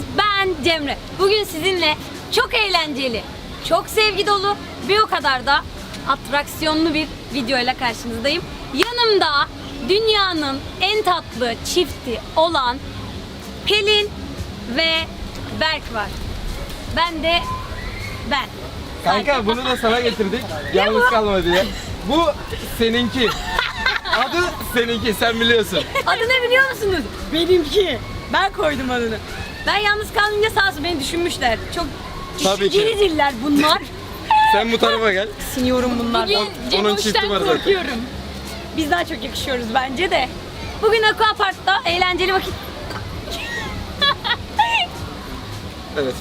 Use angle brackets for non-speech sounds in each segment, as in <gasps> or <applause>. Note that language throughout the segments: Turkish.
Geldiniz. Ben Cemre. Bugün sizinle çok eğlenceli, çok sevgi dolu ve o kadar da atraksiyonlu bir videoyla karşınızdayım. Yanımda dünyanın en tatlı çifti olan Pelin ve Berk var. Ben de ben. Kanka bunu da sana getirdik. <laughs> Yalnız kalma diye. Bu seninki. <laughs> Adı seninki sen biliyorsun. Adı ne biliyor musunuz? Benimki. Ben koydum adını. Ben yalnız kalınca sağ olsun beni düşünmüşler. Çok Tabii ki. düşünceli diller bunlar. <laughs> Sen bu tarafa gel. Siniyorum bunlardan. Bugün Onun çifti var zaten. korkuyorum. Biz daha çok yakışıyoruz bence de. Bugün Aqua Park'ta eğlenceli vakit <laughs> Evet.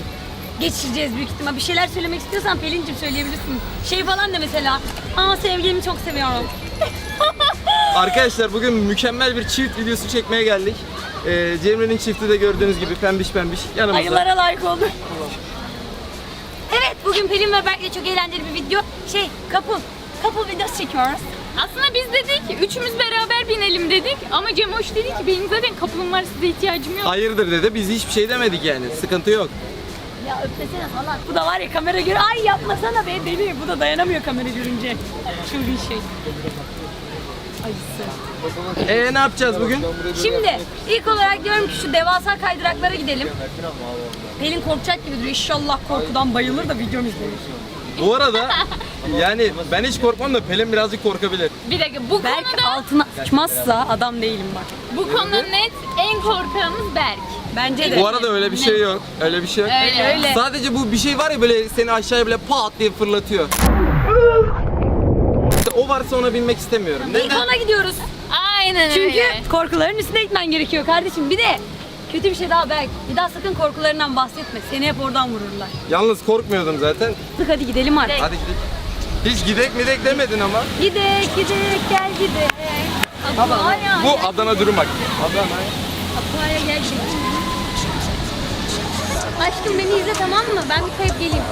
geçireceğiz büyük ihtimal. Bir şeyler söylemek istiyorsan Pelin'cim söyleyebilirsin. Şey falan da mesela. Aa sevgilimi çok seviyorum. Arkadaşlar bugün mükemmel bir çift videosu çekmeye geldik. Ee, Cemre'nin çifti de gördüğünüz gibi pembiş pembiş yanımızda. Ayılara layık oldu. Evet bugün Pelin ve Berk'le çok eğlenceli bir video. Şey couple. Couple videosu çekiyoruz. Aslında biz dedik üçümüz beraber binelim dedik ama Cemoş dedi ki benim zaten kapılım var size ihtiyacım yok. Hayırdır dedi. Biz hiçbir şey demedik yani. Sıkıntı yok. Ya öpmesene falan. Bu da var ya kamera görüyor. Ay yapmasana be deli. Bu da dayanamıyor kamera görünce. Çılgın şey. Ayısı. Ee ne yapacağız bugün? Şimdi ilk olarak diyorum ki şu devasa kaydıraklara gidelim. Pelin korkacak gibi duruyor. İnşallah korkudan bayılır da videom izlenir. Bu arada yani ben hiç korkmam da Pelin birazcık korkabilir. Bir dakika bu Berk konuda altına uçmazsa adam değilim bak. bu konuda net en korkanımız Berk. Bence de. Bu arada öyle bir şey yok. Öyle bir şey yok. Öyle. Öyle. Sadece bu bir şey var ya böyle seni aşağıya böyle pat diye fırlatıyor. O varsa ona binmek istemiyorum. İlk Neden? ona gidiyoruz. Aynen Çünkü öyle. korkuların üstüne gitmen gerekiyor kardeşim. Bir de kötü bir şey daha Berk. Bir daha sakın korkularından bahsetme. Seni hep oradan vururlar. Yalnız korkmuyordum zaten. Sık hadi gidelim artık. Hadi gidelim. Hiç gidek midek demedin ama. Gidek gidek gel gidek. Aqua'ya Bu Adana dürüm bak. Adana. Aqua'ya gel gidek. Aşkım beni izle tamam mı? Ben bir kayıp geleyim.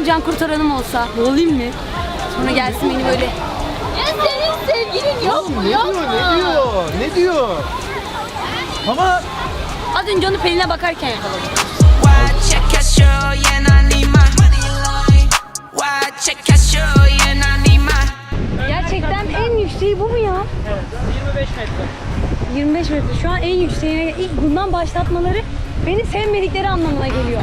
Tane can kurtaranım olsa. Olayım mı? Sonra gelsin beni böyle. Ya senin sevgilin yok mu? Yok mu? diyor? Ne diyor? Ama Az önce onu Pelin'e bakarken yakaladım. Gerçekten en yükseği bu mu ya? 25 metre. 25 metre. Şu an en yükseğine ilk bundan başlatmaları beni sevmedikleri anlamına geliyor.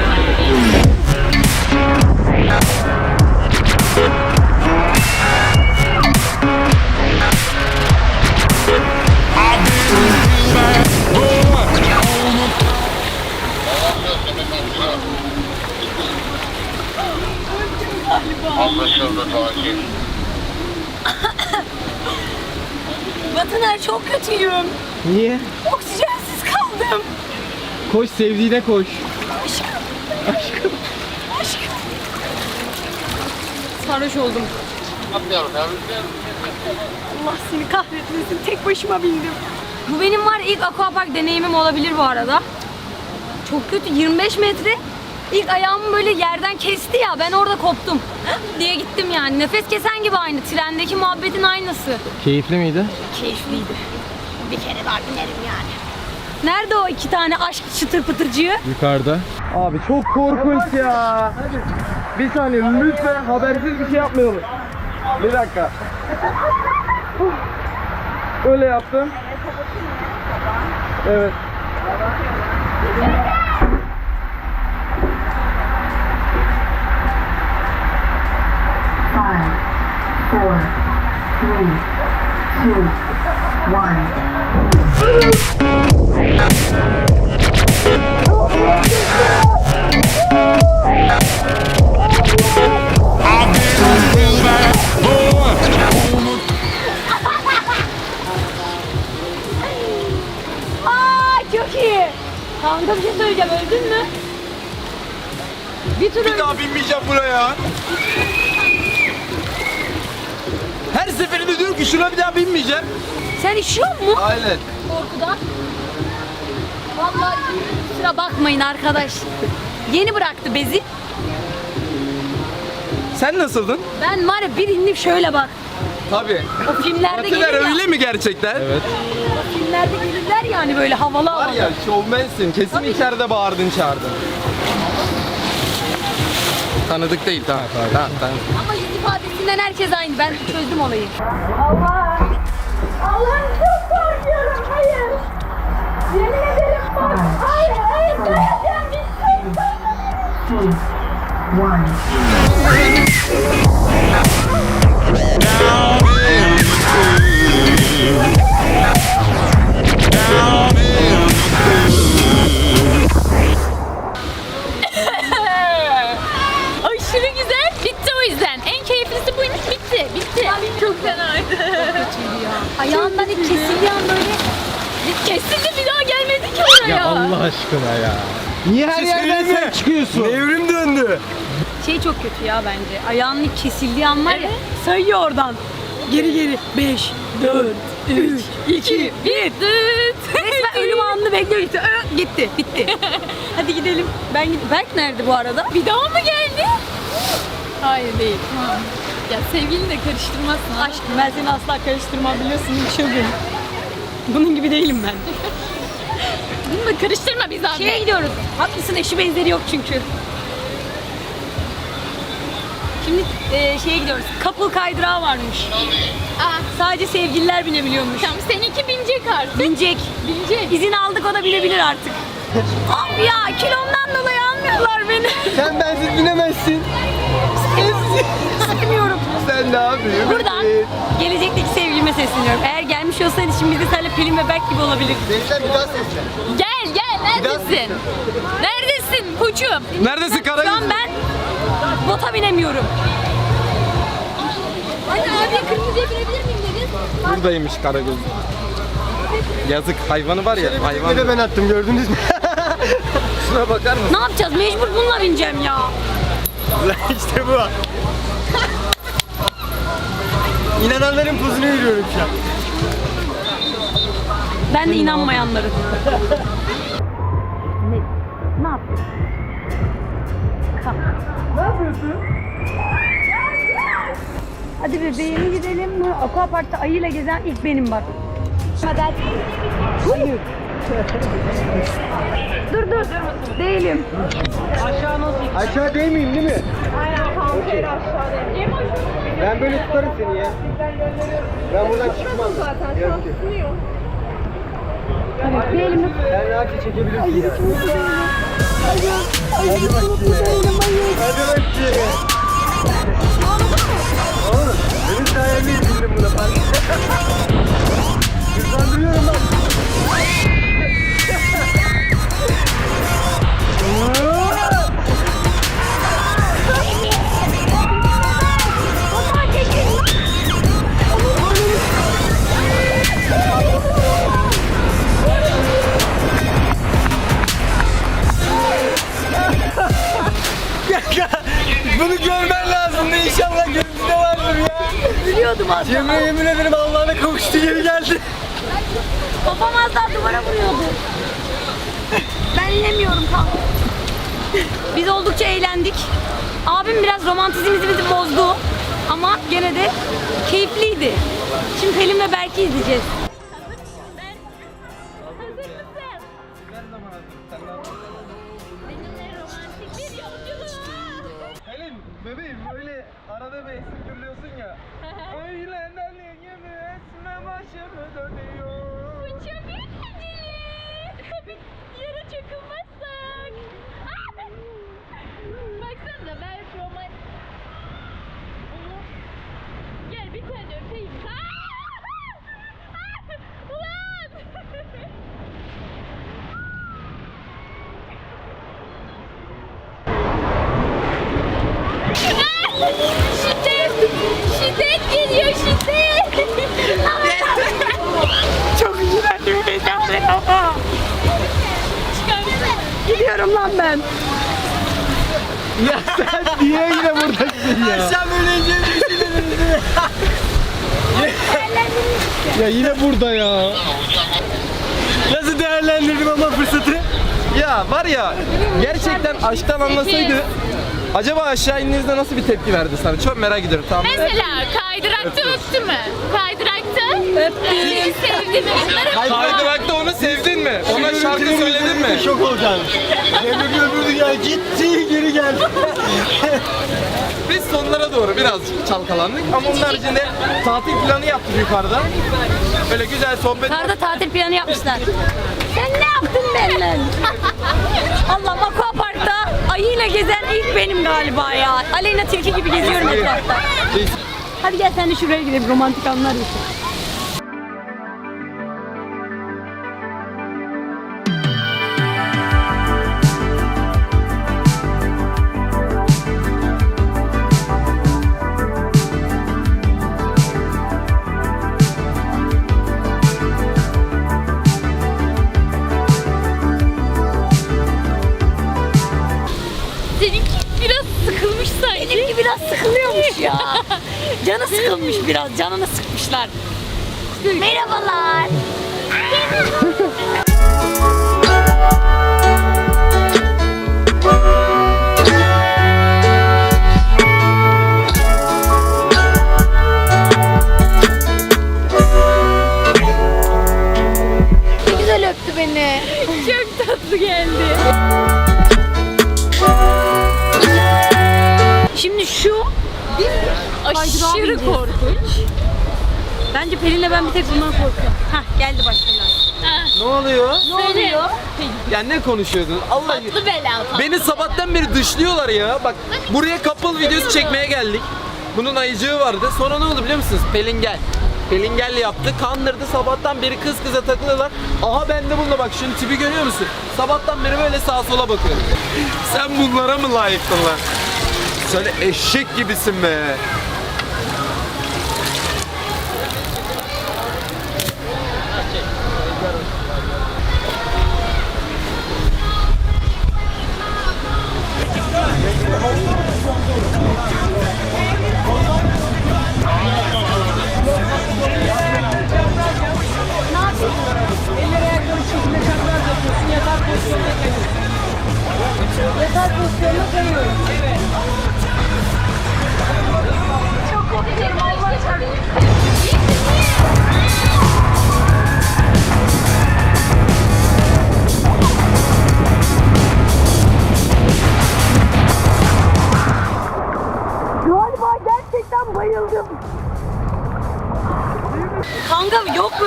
niye? Oksijensiz kaldım. Koş sevdiğine koş. Aşkım. Aşkım. Sarhoş oldum. Atlayalım ya. Allah seni kahretmesin. Tek başıma bindim. Bu benim var ilk aquapark deneyimim olabilir bu arada. Çok kötü 25 metre. İlk ayağımı böyle yerden kesti ya ben orada koptum. <gasps> diye gittim yani. Nefes kesen gibi aynı. Trendeki muhabbetin aynısı. Keyifli miydi? Keyifliydi. Bir kere daha binerim yani. Nerede o iki tane aşk çıtır pıtırcığı? Yukarıda. Abi çok korkunç ya. Bir saniye lütfen habersiz bir şey yapmayalım. Bir dakika. Öyle yaptım. Evet. Five, four, three, two. Aa çok iyi. Kanka bir şey söyleyeceğim öldün mü? Bir tur öldüm. daha binmeyeceğim buraya. Her seferinde diyorum ki şuna bir daha binmeyeceğim. Sen işiyor mu Aynen. korkudan? Vallahi kusura bakmayın arkadaş. Yeni bıraktı bezi. Sen nasıldın? Ben var ya bir indim şöyle bak. Tabii. O filmlerde Patiler gelir ya. öyle mi gerçekten? Evet. O filmlerde gelirler yani böyle havalı Var havalı. ya şovmensin. Kesin Tabii. içeride bağırdın çağırdın. Tanıdık değil tamam. Tamam, tamam. Ama yüz ifadesinden herkes aynı. Ben çözdüm olayı. Allah! Allah'ım çok korkuyorum. Hayır. Yemin ederim bak. Hayır, hayır. Dayanacağım. Two, one. Ayağından ilk kesildiği an böyle Kesildi bir daha gelmedi ki oraya. aşkına ya. Niye her yerden sen çıkıyorsun? Evrim döndü. şey çok kötü ya bence. Ayağının ilk kesildiği an var ya sayıyor oradan. Geri geri 5, 4, 3, 2, 1. Resmen <laughs> ölüm anını bekliyor gitti. Ö, Gitti, bitti. <laughs> Hadi gidelim. Ben gid- Berk nerede bu arada? Bir daha mı geldi? Hayır değil. Ya sevgilini de karıştırmazsın. Aşk. Aşkım ben seni asla karıştırmam biliyorsun çılgın. Bunun gibi değilim ben. <laughs> Bunu da karıştırma biz abi. Şeye gidiyoruz. Haklısın eşi benzeri yok çünkü. Şimdi e, şeye gidiyoruz. Couple kaydırağı varmış. Aa, Sadece sevgililer binebiliyormuş. tamam seninki binecek artık. Binecek. Binecek. İzin aldık o da binebilir artık. <laughs> Abi ya kilomdan dolayı almıyorlar beni. Sen bensiz binemezsin. İstemiyorum. <laughs> Sen ne yapıyorsun? Buradan gelecekteki sevgilime sesleniyorum. Eğer gelmiş olsaydı şimdi biz de seninle Pelin ve Berk gibi olabilirdik. Sen bir daha seslen. Gel gel neredesin? Neredesin koçum? Neredesin Şu an Karagöz? ben bota binemiyorum. Anne abiye kırmızıya binebilir miyim dedin? Buradaymış Karagöz. Yazık hayvanı var ya hayvan. de ben attım gördünüz mü? <laughs> Şuna bakar mısın? Ne yapacağız? Mecbur bununla bineceğim ya. <laughs> işte bu. İnananların pozunu yürüyorum şu an. Ben de inanmayanların. ne? Ne yapıyorsun? Kalk. Ne yapıyorsun? Hadi bebeğim gidelim mi? Aquapark'ta ayıyla gezen ilk benim bak. Hadi. Ayı. <laughs> dur dur. Değilim. Aşağı değmeyeyim değil mi? Aynen tamam şöyle aşağı Ben böyle tutarım seni ya. Ben buradan çıkmam. Zaten şu an tutunuyor. Değilim. Sen rahatça çekebilirsin ya. Hadi bakayım. Hadi bakayım. Oğlum benim sayemde izledim buna fark. <laughs> Hızlandırıyorum lan. Cemre yemin ederim Allah'ına kavuştu geri geldi. Kafam az daha duvara vuruyordu. Ben inemiyorum kalk. Biz oldukça eğlendik. Abim biraz romantizmimizi bozdu. Ama gene de keyifliydi. Şimdi Pelin ve Berk'i izleyeceğiz. Geliyor şiddet! Çok güzel bir Gidiyorum lan ben. Ya sen niye yine buradasın ya? Sen öleceğini düşündün Ya yine burada ya. Nasıl değerlendirdin ama fırsatı? Ya var ya gerçekten aşktan anlasaydı acaba aşağı indiğinizde nasıl bir tepki verdi sana? Çok merak ediyorum tamam. Mesela kaydırakta öptü mü? Kaydırakta öptü. Sevdi mi? Bunları Kaydırakta onu sevdin mi? Ona şarkı söyledin mi? Şok olacaksın. Cemre öbürdü ya gitti geri geldi. <laughs> Biz sonlara doğru birazcık çalkalandık ama onun haricinde tatil planı yaptık yukarıda. Böyle güzel sohbet Karda tatil planı yapmışlar. Sen ne yaptın benimle? <laughs> Allah Aqua Park'ta ayıyla gezen ilk benim galiba ya. Aleyna tilki gibi geziyorum etrafta. Hadi gel sen de şuraya gidelim romantik anlar yaşayalım. Biraz, canını sıkmışlar. Merhabalar. Ne güzel öptü beni. Çok tatlı geldi. Şimdi şu Aşırı korkunç. Bence Pelin'le ben bir tek bundan korkuyorum. Hah geldi başkalar. Ne oluyor? Ne oluyor? Ya ne konuşuyordun? Allah Tatlı bela tatlı. Beni sabahtan beri dışlıyorlar ya. Bak buraya couple videosu çekmeye geldik. Bunun ayıcığı vardı. Sonra ne oldu biliyor musunuz? Pelin gel. Pelin gel yaptı. Kandırdı. Sabahtan beri kız kıza takılıyorlar. Aha ben de bununla bak şunun tipi görüyor musun? Sabahtan beri böyle sağa sola bakıyorum. Sen bunlara mı layıktın lan? Söyle eşek gibisin be.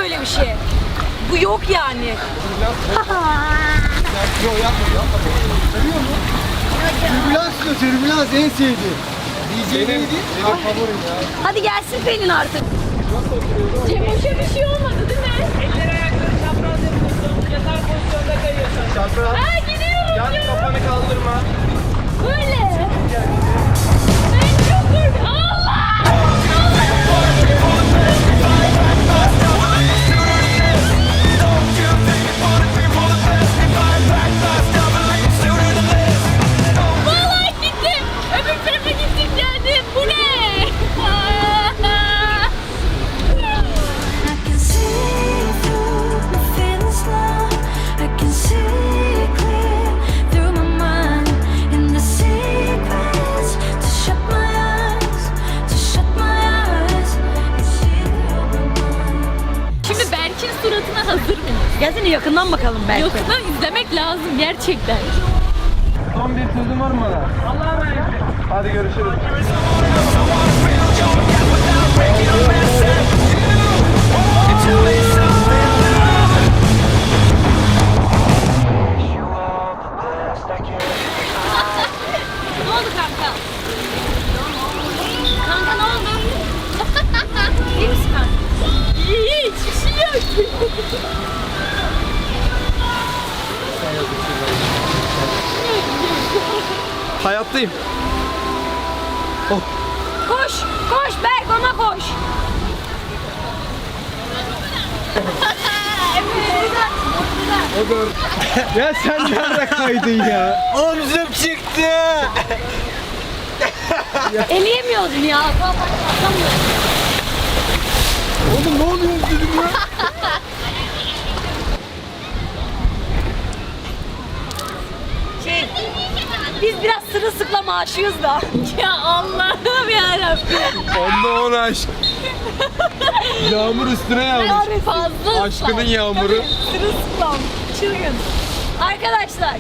Böyle bir şey. Bu yok yani. Türbülans diyor türbülans en sevdiğim. DJ neydi? Benim favorim ya. Hadi gelsin Pelin artık. Cemoş'a bir şey olmadı değil mi? Çapraz. Ha gidiyorum Yan ya. kafanı kaldırma. Böyle. Ben çok korkuyorum. Allah! Vallahi <laughs> Ya sen nerede kaydın ya? Omzum çıktı. Eleyemiyordun ya. Oğlum ne oluyor dedim ya? Şey, biz biraz sırılsıklam aşığız da. <laughs> Ya Allah'ım yarabbim. Onda on aşk. Yağmur üstüne yağmış. Fazla Aşkının yağmuru. Sırılsıklam, çılgın. Arkadaşlar,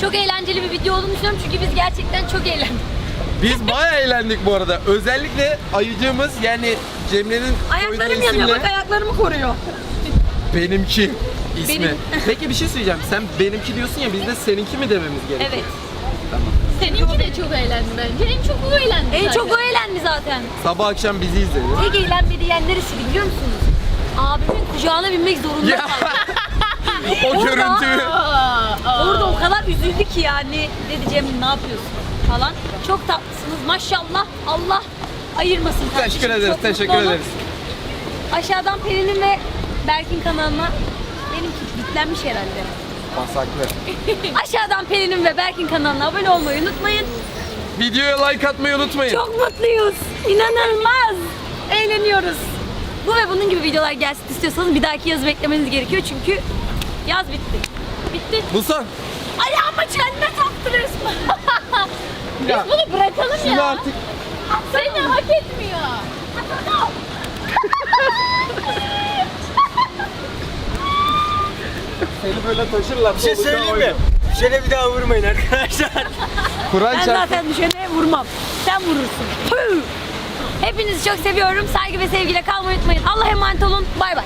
çok eğlenceli bir video olduğunu düşünüyorum çünkü biz gerçekten çok eğlendik. Biz bayağı eğlendik bu arada. Özellikle ayıcığımız yani Cemre'nin Ayaklarım koyduğu yanıyor, isimle bak ayaklarımı koruyor. benimki ismi. Benim. Peki bir şey söyleyeceğim. Sen benimki diyorsun ya biz de seninki mi dememiz gerekiyor? Evet. Seninki de çok eğlendi bence. En çok o eğlendi En zaten. çok o eğlendi zaten. Sabah akşam bizi izledi. Tek eğlenmediği neresi biliyor musunuz? Abimin kucağına binmek zorunda Ya. kaldı. O Orada- aa. Orada o kadar üzüldü ki yani. Dedi Cem ne yapıyorsun falan. Çok tatlısınız maşallah. Allah ayırmasın kardeşim. Teşekkür ederiz, Çok mutlu teşekkür olun. ederiz. Aşağıdan Pelin'in ve Berk'in kanalına benimki bitlenmiş herhalde. Pasaklı. <laughs> Aşağıdan Pelin'in ve Berk'in kanalına abone olmayı unutmayın. Videoya like atmayı unutmayın. Çok mutluyuz. İnanılmaz. Eğleniyoruz. Bu ve bunun gibi videolar gelsin istiyorsanız bir dahaki yazı beklemeniz gerekiyor çünkü yaz bitti. Bitti. Bu son. Ayağıma çelme taktı resmen. <laughs> Biz bunu bırakalım Şunu ya. artık Seni hak etmiyor. seni böyle taşırlar. Bir şey söyleyeyim mi? Şöyle bir daha vurmayın arkadaşlar. <laughs> Kur'an Ben çarptı. zaten düşene vurmam. Sen vurursun. Tüh. Hepinizi çok seviyorum. Saygı ve sevgiyle kalmayı unutmayın. Allah'a emanet olun. Bay bay.